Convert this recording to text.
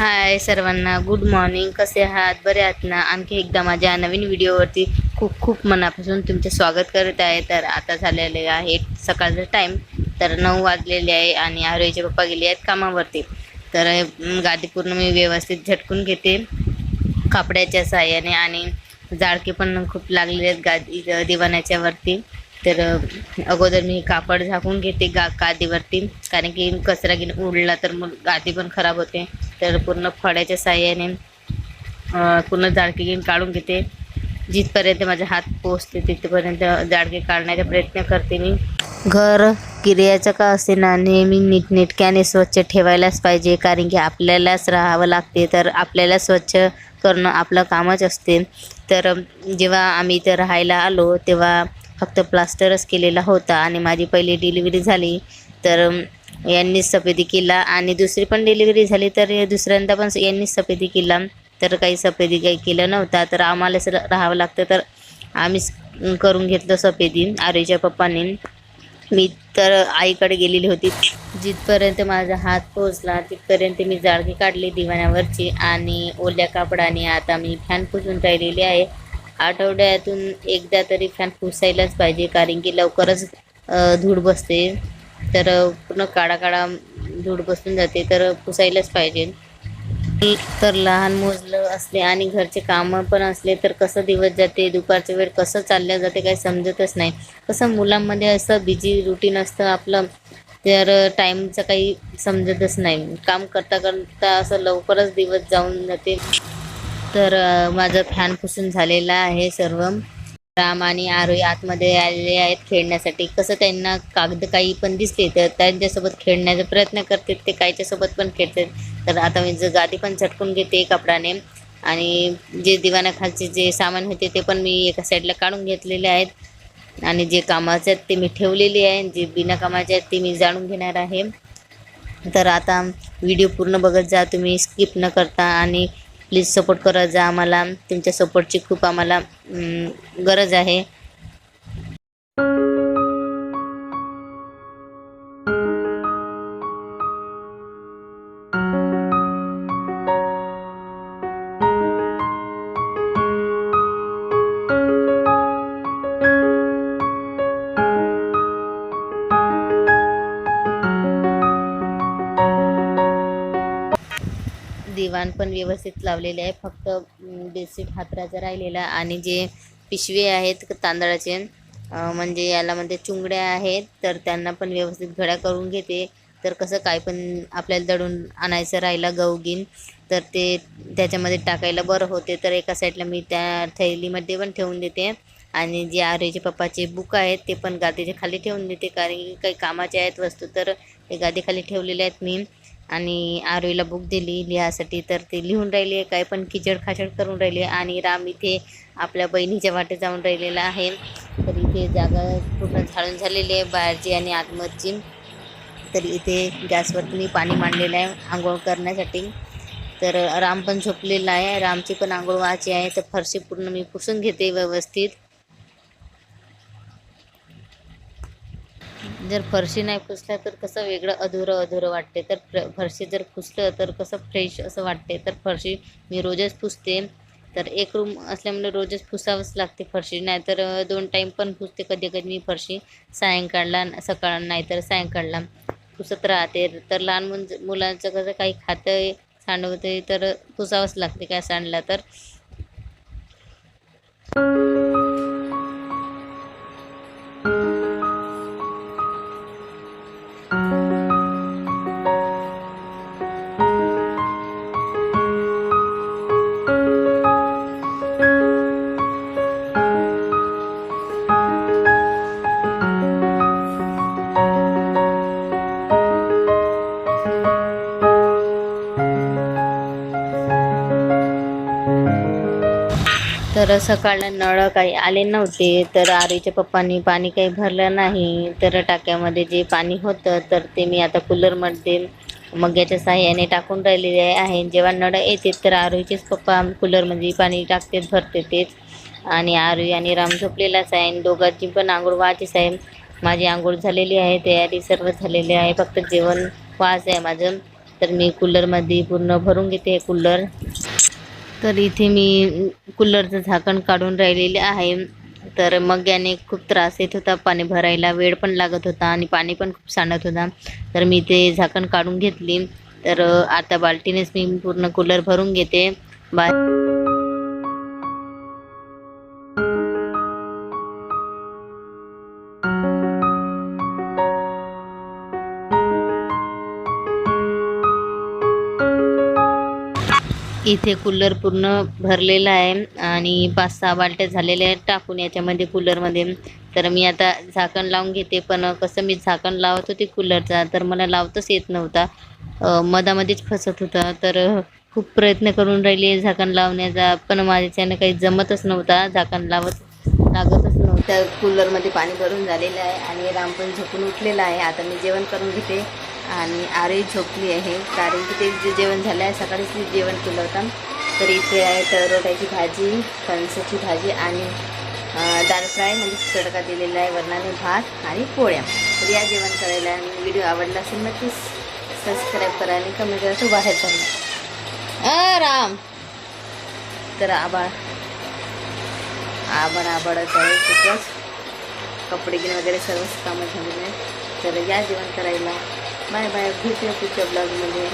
हाय सर्वांना good morning कसे आहात? बरे आहात ना? आणखी एकदा माझ्या नवीन व्हिडिओवरती खूप खूप मनापासून तुमचे स्वागत करत आहे. तर आता झालेले आहे सकाळचा टाईम तर नऊ वाजलेले आहे आणि आरोईचे पप्पा गेले आहेत कामावरती. तर गादी पूर्ण मी व्यवस्थित झटकून घेते. कापड्याच्या साह्याने आणि जाळके पण खूप लागलेले आहेत गादी दिवाण्याच्यावरती तर अगोदर मी कापड झाकून घेते गा गादीवरती. कारण की कचरा घेऊन उडला तर मग गादी पण खराब होते. तर पूर्ण फळ्याच्या साह्याने पूर्ण जाडकी गिन काढून घेते. जिथपर्यंत माझे हात पोचते तिथपर्यंत जाळके काढण्याचा प्रयत्न करते मी. घर किर्याचं का असे ना नेहमी नीटनेटक्याने स्वच्छ ठेवायलाच पाहिजे कारण की आपल्यालाच राहावं लागते. तर आपल्याला स्वच्छ करणं आपलं कामच असते. तर जेव्हा आम्ही इथं राहायला आलो तेव्हा फक्त प्लास्टरच केलेला होता आणि माझी पहिली डिलिव्हरी झाली. तर यांनीच सफेदी केला. आणि दुसरी पण डिलिव्हरी झाली तर दुसऱ्यांदा पण यांनीच सफेदी केला. तर काही सफेदी काही केलं नव्हता. तर आम्हालाच राहावं लागतं. तर आम्हीच करून घेतलं सफेदी आरेच्या पप्पांनी. मी तर आईकडे गेलेली होती. जिथपर्यंत माझा हात पोचला तिथपर्यंत मी जाळगी काढली दिवाण्यावरची. आणि ओल्या कापडाने आता मी फॅन पुसून राहिलेली आहे. आठवड्यातून एकदा तरी फॅन पुसायलाच पाहिजे कारण की लवकरच धूळ बसते. तर पूर्ण काळा काळा धूळ बसून जाते तर पुसायलाच पाहिजे. तर लहान मोजलं असले आणि घरचे कामं पण असले तर कसं दिवस जाते दुपारच्या वेळ कसं चालल्या जाते काही समजतच नाही. कसं मुलांमध्ये असं बिझी रुटीन असतं आपलं तर टाईमचं काही समजतच नाही. काम करता करता असं लवकरच दिवस जाऊन जाते. तर माझा माझं फॅन पुसून झालेला आहे सर्व. राम आणि आरोही आतमध्ये आलेले आहेत खेळण्यासाठी. कसं त्यांना कागद काही पण दिसते तर त्यांच्यासोबत खेळण्याचा प्रयत्न करते ते कायच्यासोबत पण खेळतात. तर आता मी जर गादी पण झटकून घेते कपडाने आणि जे दिवाणाखालचे जे सामान होते ते पण मी एका साईडला काढून घेतलेले आहेत. आणि जे कामाचे आहेत ते मी ठेवलेले आहे. जे बिना कामाचे आहेत ते मी जाणून घेणार आहे. तर आता व्हिडिओ पूर्ण बघत जा तुम्ही स्किप न करता. आणि प्लीज सपोर्ट करत जा आम्हाला. तुमच्या सपोर्टची खूप आम्हाला गरज आहे. दिवाण पण व्यवस्थित लावलेले आहे. फक्त बेडशीट हातराचा राहिलेला आणि जे पिशवे आहेत तांदळाचे म्हणजे याला म्हणजे चुंगड्या आहेत तर त्यांना पण व्यवस्थित घड्या करून घेते. तर कसं काय पण आपल्याला दळून आणायचं राहिलं गवगीन तर ते त्याच्यामध्ये टाकायला बरं होते. तर एका साईडला मी त्या थैलीमध्ये पण ठेवून देते. आणि जे आर्यचे पप्पाचे बुक आहेत ते पण गादीच्या खाली ठेवून देते. कारण की काही कामाचे आहेत वस्तू तर ते गादीखाली ठेवलेले आहेत मी. आणि आरोईला बुक दिली लिहासाठी तर ते लिहून राहिले काय पण किचड खाचड करून राहिले आणि राम इथे आपल्या बहिणीच्या वाटे जाऊन राहिलेला आहे. तर इथे जागा पूर्ण झाडून झालेली आहे बाहेरची आणि आतमधची. तर इथे गॅसवरती मी पाणी मांडलेलं आहे आंघोळ करण्यासाठी. तर राम पण झोपलेला आहे. रामची पण आंघोळ व्हायची आहे. तर फरशी पूर्ण मी पुसून घेते व्यवस्थित. जर फरशी नाही पुसल्या तर कसं वेगळं अधुरं अधुरं वाटते. तर फरशी जर पुसलं तर कसं फ्रेश असं वाटते. तर फरशी मी रोजच पुसते. तर एक रूम असल्यामुळे रोजच पुसावंच लागते फरशी. नाहीतर दोन टाईम पण पुसते कधी कधी मी फरशी. सायंकाळला सकाळ नाहीतर सायंकाळला पुसत राहते. तर लहान मुल मुलांचं कसं काही खातं सांडवते तर पुसावंच लागते. काय सांडला तर. तर सकाळला नळ काही आले नव्हते. तर आरीच्या पप्पांनी पाणी काही भरलं नाही. तर टाक्यामध्ये जे पाणी होतं तर ते मी आता कूलरमध्ये मग्याच्या साह्याने टाकून राहिलेले आहे. जेव्हा नळ येते तर आरोहीचेच पप्पा कूलरमध्ये पाणी टाकतेच भरते तेच आणि आरोही आणि राम झोपलेलाच आहे आणि दोघांची पण आंघोळ व्हायचीच आहे माझी आंघोळ झालेली आहे तयारी सर्व झालेली आहे. फक्त जेवण व्हायचं आहे माझं. तर मी कूलरमध्ये पूर्ण भरून घेते कूलर. तर इथे मी कूलरचं झाकण काढून राहिलेले आहे. तर मग याने खूप त्रास येत होता पाणी भरायला वेळ पण लागत होता आणि पाणी पण खूप सांडत होता. तर मी ते झाकण काढून घेतली. तर आता बाल्टीनेच मी पूर्ण कूलर भरून घेते. बा इथे कूलर पूर्ण भरलेला आहे आणि पाच सहा बालट्या झालेल्या आहेत टाकून याच्यामध्ये कूलरमध्ये. तर मी आता झाकण लावून घेते पण कसं मी झाकण लावत होते कूलरचा तर मला लावतच येत नव्हता. मधामध्येच फसत होता तर खूप प्रयत्न करून राहिले झाकण लावण्याचा पण माझ्याच्यानं काही जमतच नव्हता झाकण लावत लागतच नव्हतं. कूलरमध्ये पाणी भरून झालेलं आहे आणि राम पण झोपून उठलेला आहे. आता मी जेवण करून घेते. आणि आरे झोपली आहे. कारण की ते जे जेवण झालं आहे सकाळीच मी जेवण केलं होतं. तर इथे आहे टरोट्याची भाजी फणसाची भाजी आणि दाल फ्राय म्हणजे तडका दिलेला आहे वरणाने भात आणि पोळ्या. तर या जेवण करायला आणि व्हिडिओ आवडला असेल नक्कीच सबस्क्राईब करा आणि कमेंट करा तो बाहेर चालला राम! तर आबाळ आबाळ आबाळच आहे खूपच. कपडे गिन वगैरे सर्वच कामं झालेले आहेत. तर या जेवण करायला बाय बाय भेटूया पुढच्या ब्लॉगमध्ये